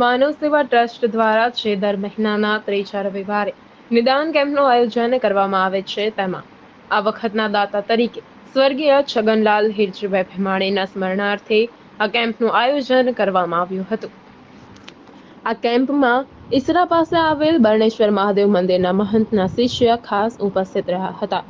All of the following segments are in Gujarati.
માનવ સેવા ટ્રસ્ટ દ્વારા છે દર મહિનાના ત્રીજા રવિવારે નિદાન કેમ્પનું આયોજન કરવામાં આવે છે તેમાં. આ વખતના દાતા તરીકે સ્વર્ગીય છગનલાલ હિરજીભાઈ ભીમાણીના સ્મરણાર્થે આ કેમ્પનું આયોજન કરવામાં આવ્યું હતું. આ કેમ્પમાં ઈસરા પાસે આવેલ બરણેશ્વર મહાદેવ મંદિરના મહંતના શિષ્ય ખાસ ઉપસ્થિત રહ્યા હતા.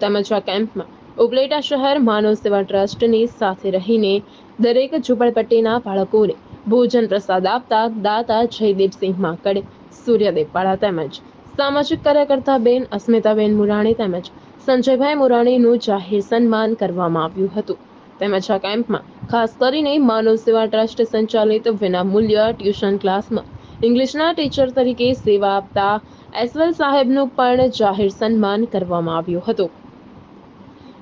તેમજ આ કેમ્પમાં ઉપલેટા શહેર માનવ સેવા ટ્રસ્ટની સાથે રહીને દરેક ઝૂંપડપટ્ટીના બાળકોને ભોજન પ્રસાદ આપતા દાતા જયદીપસિંહ માકડ સૂર્યદેવ તેમજ સામાજિક કાર્યકર્તા બેન અસ્મિતાબેન મુરાણી તેમજ સંજયભાઈ મુરાણીનું જાહેર સન્માન કરવામાં આવ્યું હતું. તેમજ આ કેમ્પમાં ખાસ કરીને માનવ સેવા ટ્રસ્ટ સંચાલિત વિનામૂલ્ય ટ્યુશન ક્લાસમાં ઇંગ્લિશના ટીચર તરીકે સેવા આપતા એસવેલ સાહેબનું પણ જાહેર સન્માન કરવામાં આવ્યું હતું.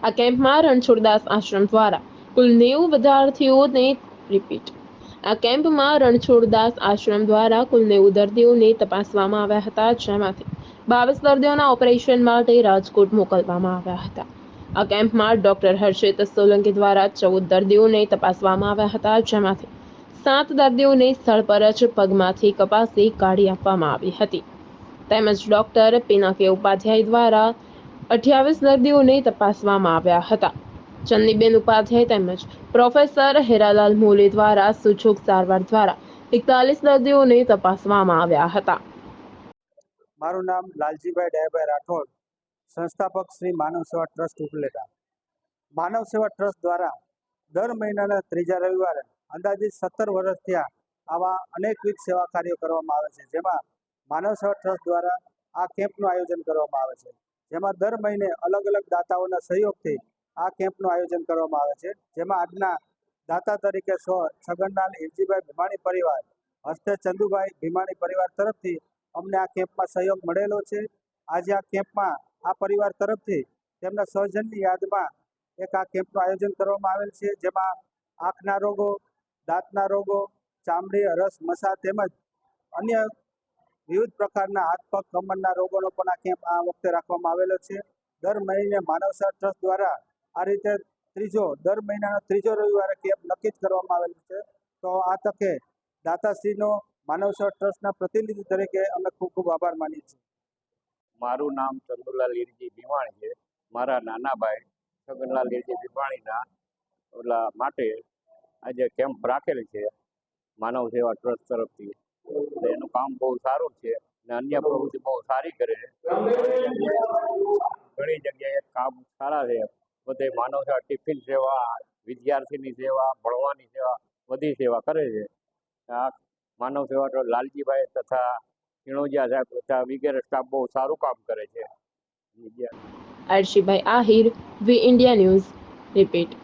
આ કેમ્પમાં રણછોડદાસ આશ્રમ દ્વારા કુલ નેવું વિદ્યાર્થીઓને રિપીટ આ કેમ્પમાં રણછોડદાસ આશ્રમ દ્વારા કુલ નેવું દર્દીઓને તપાસવામાં આવ્યા હતા, જેમાંથી બાવીસ દર્દીઓના ઓપરેશન માટે રાજકોટ મોકલવામાં આવ્યા હતા. આ કેમ્પમાં ડોક્ટર હર્ષિત સોલંકી દ્વારા ચૌદ દર્દીઓને તપાસવામાં આવ્યા હતા, જેમાંથી સાત દર્દીઓને સ્થળ પર જ પગમાંથી કપાસી કાઢી આપવામાં આવી હતી. તેમજ ડોક્ટર પિનાકે ઉપાધ્યાય દ્વારા અઠ્યાવીસ દર્દીઓને તપાસવામાં આવ્યા હતા. ચન્નીબેન ઉપાધ્યાય તેમજ પ્રોફેસર હેરાલાલ મોલે દ્વારા સૂચક સારવાર દ્વારા એકતાલીસ દર્દીઓને તપાસવામાં આવ્યા હતા. મારું નામ લાલજીભાઈ ડાયાભાઈ રાઠોડ, સંસ્થાપક શ્રી માનવ સેવા ટ્રસ્ટ ઉપલેટા. માનવ સેવા ટ્રસ્ટ દ્વારા દર મહિનાના ત્રીજા રવિવારે અંદાજિત સત્તર વર્ષ થયા આવા અનેકવિધ સેવા કાર્યો કરવામાં આવે છે, જેમાં માનવ સેવા ટ્રસ્ટ દ્વારા આ કેમ્પનું આયોજન કરવામાં આવે છે. જેમાં દર મહિને અલગ અલગ દાતાઓના સહયોગથી આ કેમ્પનું આયોજન કરવામાં આવે છે. જેમાં આજના દાતા તરીકે સ્વ છગનલાલ હિરજીભાઈ ભીમાણી પરિવાર, હસ્તે ચંદુભાઈ ભીમાણી પરિવાર તરફથી અમને આ કેમ્પમાં સહયોગ મળેલો છે. આજે આ કેમ્પમાં આ પરિવાર તરફથી તેમના સ્વજનની યાદમાં એક આ કેમ્પનું આયોજન કરવામાં આવેલ છે. જેમાં આંખના રોગો, દાંતના રોગો, ચામડી રસ મસા તેમજ અન્ય વિવિધ પ્રકારના હાથ પગ કમરના રોગોનો પણ આ કેમ્પ આ વખતે રાખવામાં આવેલો છે. દર મહિને માનવસર ટ્રસ્ટ દ્વારા આ રીતે ત્રીજો, દર મહિનાનો ત્રીજો રવિવારે કેમ્પ નક્કી જ કરવામાં આવેલ છે. તો આ તકે દાતાશ્રીનો માનવ ટ્રસ્ટના પ્રતિનિધિ તરીકે અમે ખૂબ ખૂબ આભાર માનીએ છીએ. મારું નામ ચંદુલાલ હિરજી ભીવાણી છે. મારા નાના ભાઈ છગનલાલ હિરજી ભીવાણીના ઓલા માટે આજે કેમ્પ રાખેલ છે માનવ સેવા ટ્રસ્ટ તરફથી. એનું કામ બહુ સારું છે અને અન્ય પ્રવૃત્તિ બહુ સારી કરે છે. ઘણી જગ્યાએ કામ સારા છે. બધે માનવ સેવા ટિફિન સેવા, વિદ્યાર્થીની સેવા, ભણવાની સેવા, બધી સેવા કરે છે. આ માનવ સેવા તો લાલજીભાઈ તથા કિણોજિયા સાહેબ તથા વગેરે સ્ટાફ બહુ સારું કામ કરે છે. અર્શીભાઈ Ahir, V India News, repeat.